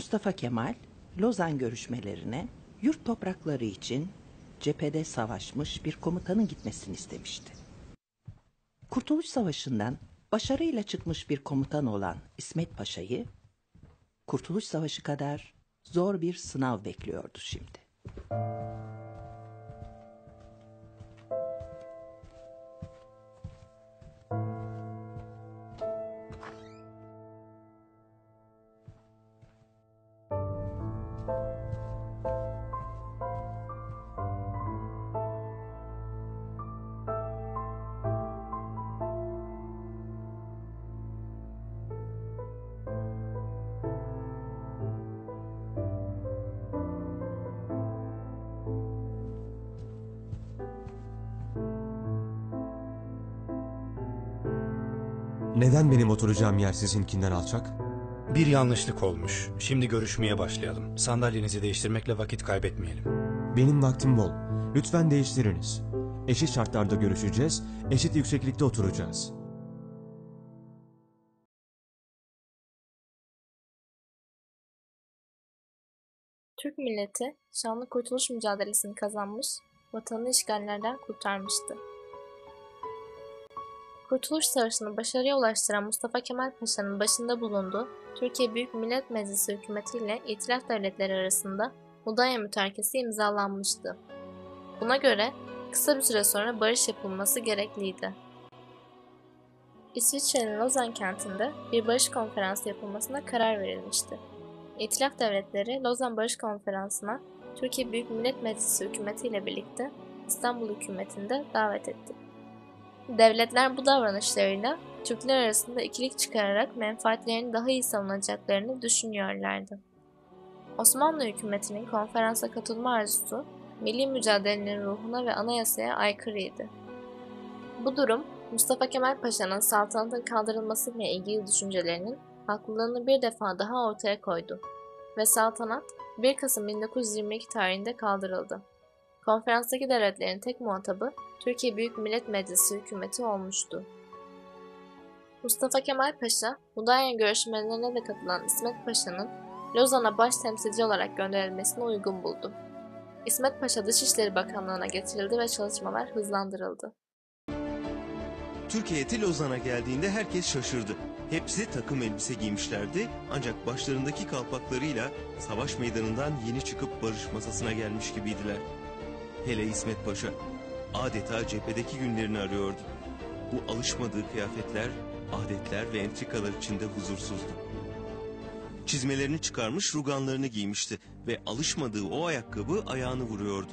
Mustafa Kemal Lozan görüşmelerine yurt toprakları için cephede savaşmış bir komutanın gitmesini istemişti. Kurtuluş Savaşı'ndan başarıyla çıkmış bir komutan olan İsmet Paşa'yı Kurtuluş Savaşı kadar zor bir sınav bekliyordu şimdi. Neden benim oturacağım yer sizinkinden alçak? Bir yanlışlık olmuş. Şimdi görüşmeye başlayalım. Sandalyenizi değiştirmekle vakit kaybetmeyelim. Benim vaktim bol. Lütfen değiştiriniz. Eşit şartlarda görüşeceğiz, eşit yükseklikte oturacağız. Türk milleti şanlı kurtuluş mücadelesini kazanmış, vatanını işgallerden kurtarmıştı. Kurtuluş Savaşı'nı başarıya ulaştıran Mustafa Kemal Paşa'nın başında bulunduğu Türkiye Büyük Millet Meclisi hükümeti ile İtilaf Devletleri arasında Mudanya Mütarekesi imzalanmıştı. Buna göre kısa bir süre sonra barış yapılması gerekliydi. İsviçre'nin Lozan kentinde bir barış konferansı yapılmasına karar verilmişti. İtilaf Devletleri Lozan Barış Konferansı'na Türkiye Büyük Millet Meclisi hükümeti ile birlikte İstanbul hükümetinde davet etti. Devletler bu davranışlarıyla Türkler arasında ikilik çıkararak menfaatlerini daha iyi savunacaklarını düşünüyorlardı. Osmanlı hükümetinin konferansa katılma arzusu, milli mücadelenin ruhuna ve anayasaya aykırıydı. Bu durum, Mustafa Kemal Paşa'nın saltanatın kaldırılması ile ilgili düşüncelerinin haklılığını bir defa daha ortaya koydu ve saltanat 1 Kasım 1922 tarihinde kaldırıldı. Konferanstaki devletlerin tek muhatabı Türkiye Büyük Millet Meclisi hükümeti olmuştu. Mustafa Kemal Paşa, Mudanya görüşmelerine de katılan İsmet Paşa'nın Lozan'a baş temsilci olarak gönderilmesini uygun buldu. İsmet Paşa Dışişleri Bakanlığı'na getirildi ve çalışmalar hızlandırıldı. Türk heyeti Lozan'a geldiğinde herkes şaşırdı. Hepsi takım elbise giymişlerdi ancak başlarındaki kalpaklarıyla savaş meydanından yeni çıkıp barış masasına gelmiş gibiydiler. Hele İsmet Paşa adeta cephedeki günlerini arıyordu. Bu alışmadığı kıyafetler, adetler ve entrikalar içinde huzursuzdu. Çizmelerini çıkarmış ruganlarını giymişti ve alışmadığı o ayakkabı ayağını vuruyordu.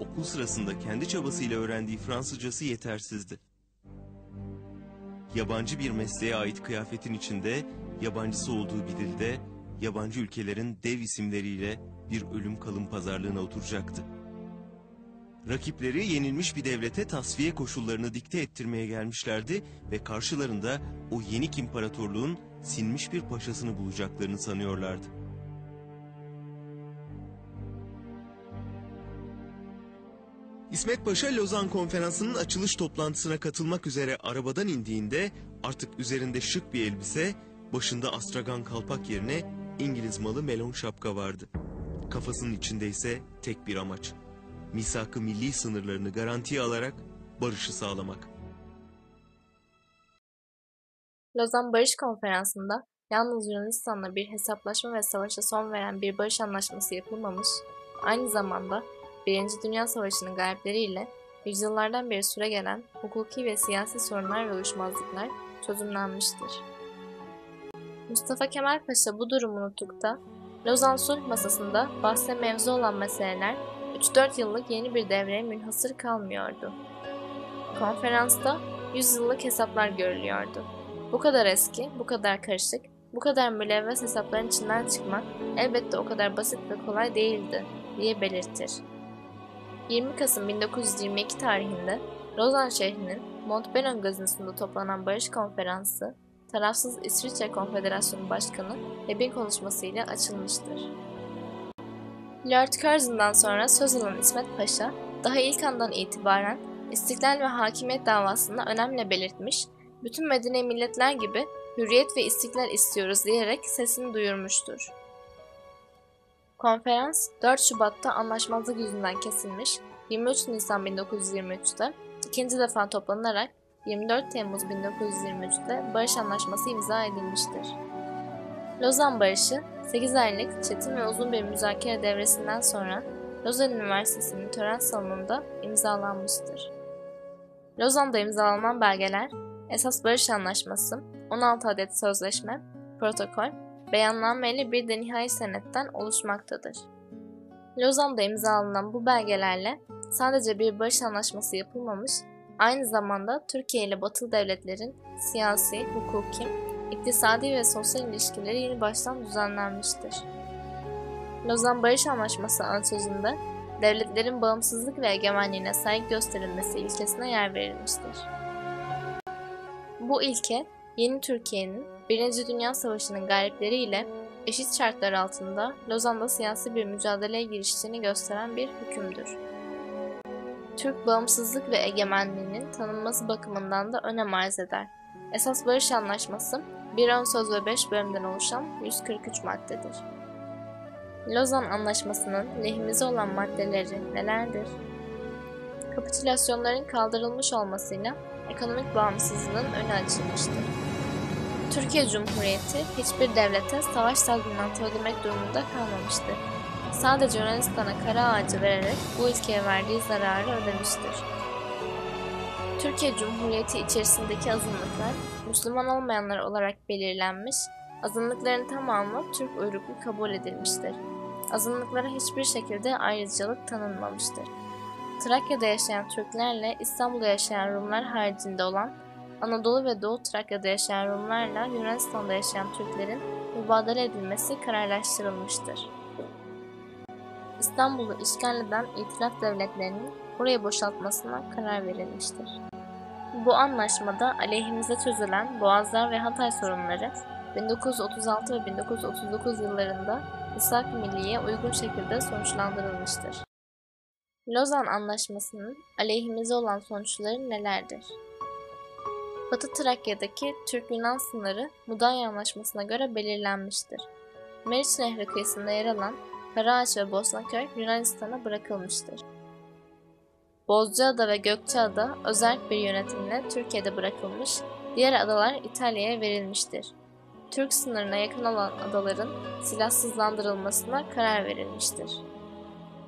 Okul sırasında kendi çabasıyla öğrendiği Fransızcası yetersizdi. Yabancı bir mesleğe ait kıyafetin içinde, yabancısı olduğu bir dilde, yabancı ülkelerin dev isimleriyle bir ölüm kalım pazarlığına oturacaktı. Rakipleri yenilmiş bir devlete tasfiye koşullarını dikte ettirmeye gelmişlerdi ve karşılarında o yenik imparatorluğun sinmiş bir paşasını bulacaklarını sanıyorlardı. İsmet Paşa Lozan Konferansı'nın açılış toplantısına katılmak üzere arabadan indiğinde artık üzerinde şık bir elbise, başında astragan kalpak yerine İngiliz malı melon şapka vardı. Kafasının içinde ise tek bir amaç. Misak-ı milli sınırlarını garantiye alarak barışı sağlamak. Lozan Barış Konferansı'nda yalnız Yunanistan'la bir hesaplaşma ve savaşa son veren bir barış anlaşması yapılmamış, aynı zamanda Birinci Dünya Savaşı'nın galipleriyle yüzyıllardan beri süre gelen hukuki ve siyasi sorunlar ve uyuşmazlıklar çözümlenmiştir. Mustafa Kemal Paşa bu durumu unuttukta, Lozan Sulh Masası'nda bahse mevzu olan meseleler 3-4 yıllık yeni bir devreye münhasır kalmıyordu. Konferansta 100 yıllık hesaplar görülüyordu. Bu kadar eski, bu kadar karışık, bu kadar mülevves hesapların içinden çıkmak elbette o kadar basit ve kolay değildi diye belirtir. 20 Kasım 1922 tarihinde Lozan şehrinin Montbellon gazinosunda toplanan barış konferansı, tarafsız İsviçre Konfederasyonu Başkanı Heb'in konuşmasıyla açılmıştır. Lord Curzon'dan sonra söz alan İsmet Paşa, daha ilk andan itibaren istiklal ve hakimiyet davasında önemli belirtmiş, bütün medeni milletler gibi hürriyet ve istiklal istiyoruz diyerek sesini duyurmuştur. Konferans 4 Şubat'ta anlaşmazlık yüzünden kesilmiş, 23 Nisan 1923'te ikinci defa toplanarak 24 Temmuz 1923'te barış anlaşması imza edilmiştir. Lozan Barışı 8 aylık çetin ve uzun bir müzakere devresinden sonra Lozan Üniversitesi'nin tören salonunda imzalanmıştır. Lozan'da imzalanan belgeler esas barış anlaşması, 16 adet sözleşme, protokol, beyanname bir de nihai senetten oluşmaktadır. Lozan'da imzalanan bu belgelerle sadece bir barış anlaşması yapılmamış, aynı zamanda Türkiye ile Batı devletlerin siyasi, hukuki, iktisadi ve sosyal ilişkileri yeni baştan düzenlenmiştir. Lozan Barış Anlaşması ansözünde devletlerin bağımsızlık ve egemenliğine saygı gösterilmesi ilkesine yer verilmiştir. Bu ilke, yeni Türkiye'nin Birinci Dünya Savaşı'nın galipleriyle eşit şartlar altında Lozan'da siyasi bir mücadeleye giriştiğini gösteren bir hükümdür. Türk bağımsızlık ve egemenliğinin tanınması bakımından da önem arz eder. Esas barış anlaşması, bir ön söz ve 5 bölümden oluşan 143 maddedir. Lozan Anlaşması'nın lehimize olan maddeleri nelerdir? Kapitülasyonların kaldırılmış olmasıyla ekonomik bağımsızlığın önü açılmıştır. Türkiye Cumhuriyeti hiçbir devlete savaş tazminatı ödemek durumunda kalmamıştır. Sadece Yunanistan'a kara ağacı vererek bu ülkeye verdiği zararı ödemiştir. Türkiye Cumhuriyeti içerisindeki azınlıklar Müslüman olmayanlar olarak belirlenmiş, azınlıkların tamamı Türk uyruklu kabul edilmiştir. Azınlıklara hiçbir şekilde ayrıcalık tanınmamıştır. Trakya'da yaşayan Türklerle İstanbul'da yaşayan Rumlar haricinde olan Anadolu ve Doğu Trakya'da yaşayan Rumlarla Yunanistan'da yaşayan Türklerin mübadele edilmesi kararlaştırılmıştır. İstanbul'u işgal eden İtilaf devletlerinin burayı boşaltmasına karar verilmiştir. Bu anlaşmada aleyhimize çözülen Boğazlar ve Hatay sorunları 1936 ve 1939 yıllarında İshak Milli'ye uygun şekilde sonuçlandırılmıştır. Lozan Anlaşması'nın aleyhimize olan sonuçları nelerdir? Batı Trakya'daki Türk-Yunan sınırı Mudanya Anlaşması'na göre belirlenmiştir. Meriç Nehri kıyısında yer alan Karaağaç ve Bosnaköy Yunanistan'a bırakılmıştır. Bozcaada ve Gökçeada özel bir yönetimle Türkiye'de bırakılmış, diğer adalar İtalya'ya verilmiştir. Türk sınırına yakın olan adaların silahsızlandırılmasına karar verilmiştir.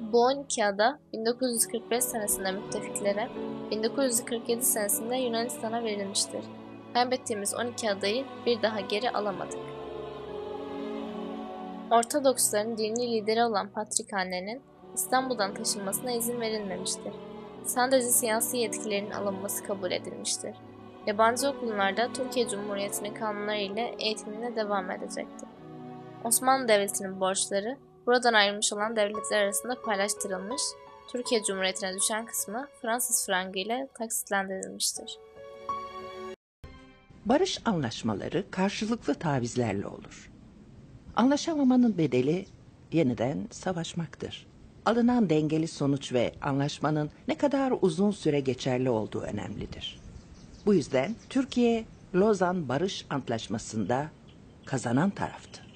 Bu 12 ada 1945 senesinde müttefiklere, 1947 senesinde Yunanistan'a verilmiştir. Kaybettiğimiz 12 adayı bir daha geri alamadık. Ortodoksların dini lideri olan Patrikhane'nin İstanbul'dan taşınmasına izin verilmemiştir. Sadece siyasi yetkilerin alınması kabul edilmiştir. Yabancı okullarda Türkiye Cumhuriyeti'nin kanunları ile eğitimine devam edecektir. Osmanlı Devleti'nin borçları buradan ayrılmış olan devletler arasında paylaştırılmış, Türkiye Cumhuriyeti'ne düşen kısmı Fransız frangı ile taksitlendirilmiştir. Barış anlaşmaları karşılıklı tavizlerle olur. Anlaşamamanın bedeli yeniden savaşmaktır. Alınan dengeli sonuç ve anlaşmanın ne kadar uzun süre geçerli olduğu önemlidir. Bu yüzden Türkiye Lozan Barış Antlaşması'nda kazanan taraftı.